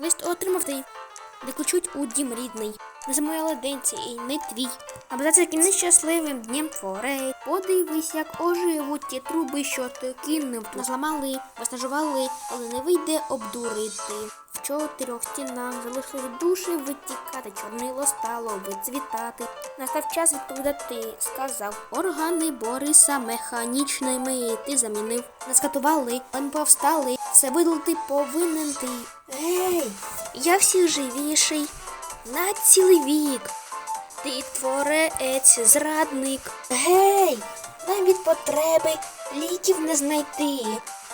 Лист отримав та й Де кучуть у дім рідний. Не за моя ладенці і не твій. Аби за таким нещасливим днем творей. Подивись, як оживуть ті труби, що ти кинув. Нас зламали, виснажували, але не вийде обдурити. В чотирьох стінах залишили душі витікати, чорнило стало вицвітати. Настав час відповідати, сказав органи Бориса механічними ти замінив. Нас катували, але ми повстали, все видалити повинен ти. Гей, я всіх живіший на цілий вік. Ти творець, зрадник. Гей, нам від потреби ліків не знайти.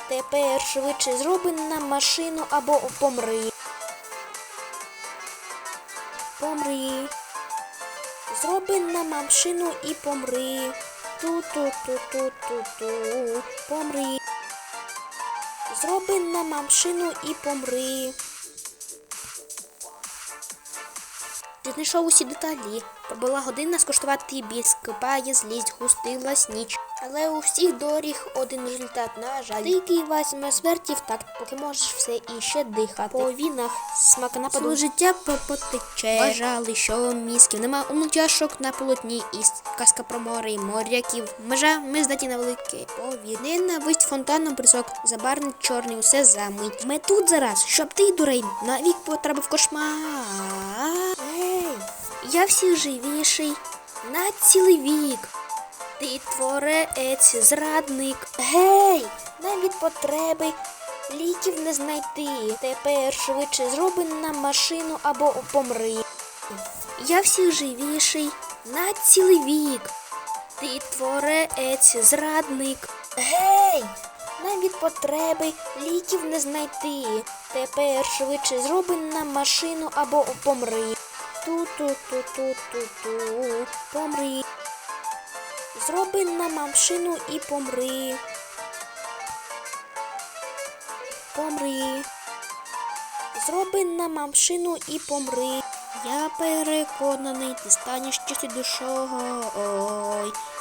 Тепер швидше зроби нам машину або помри. Помри. Зроби нам машину і помри. Ту-ту-ту-ту-ту-ту. Помри. Зроби нам машину і помри. Знайшов усі деталі. Пробила година скуштувати біль, скипає злість, густилась ніч. Але у всіх доріг один результат, на жаль. Дикий візьме смерті в такт, поки можеш все іще дихати. По вінах смак нападу. Ціле життя потече. Вважали, що мізків нема у чашок на полотні і казка про море і моряків. Межа ми здатні на велике повір. Ненависть фонтаном присок, забарвник чорний, усе замить. Ми тут зараз, щоб ти, дурень, навік потрапив кошмар. Я всіх живіший на цілий вік. Ти творець, зрадник. Гей, нам від потреби ліків не знайти. Тепер швидше зроби нам машину або помри. Я всіх живіший на цілий вік. Ти творець, зрадник. Гей, нам від потреби ліків не знайти. Тепер швидше зроби нам машину або помри. Ту-ту-ту-ту-ту-ту. Помри. Зроби нам машину і помри. Помри. Зроби нам машину і помри. Я переконаний, ти станеш чисти душою.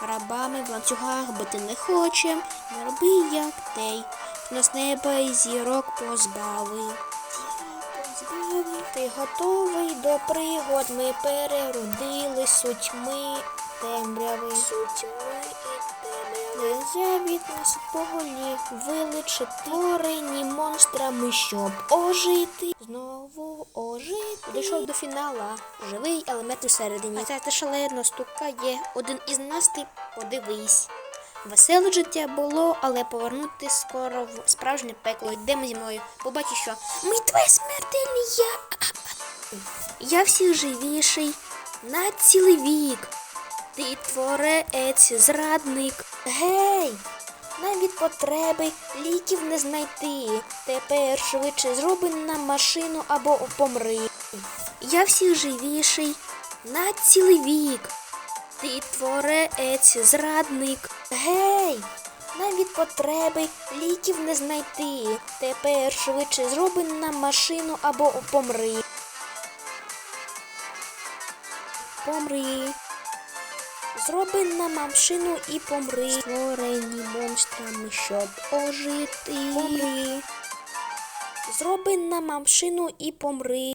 Рабами в ланцюгах бити не хочем. Не роби як тей, нас неба і зірок позбавив. Ти готовий до пригод, ми переродили сутьми темряви. Сутьми і темряви. Я від нас поголі виличить творені монстрами, щоб ожити. Знову ожити. Дійшов до фінала. Живий елемент усередині. А ця шалено стукає. Один із нас ти подивись. Веселе життя було, але повернути скоро в справжнє пекло. Йдемо зі мною. Побачиш, що ми твоє смертельні я. Я всіх живіший на цілий вік. Ти творець, зрадник. Гей, нам від потреби ліків не знайти. Тепер швидше зроби нам машину або помри. Я всіх живіший на цілий вік. Ти творець, зрадник. Гей, нам від потреби ліків не знайти. Тепер швидше зроби нам машину або помри. Помри. Зроби нам машину і помри. Створені монстрами, щоб ожити. Помри. Зроби нам машину і помри.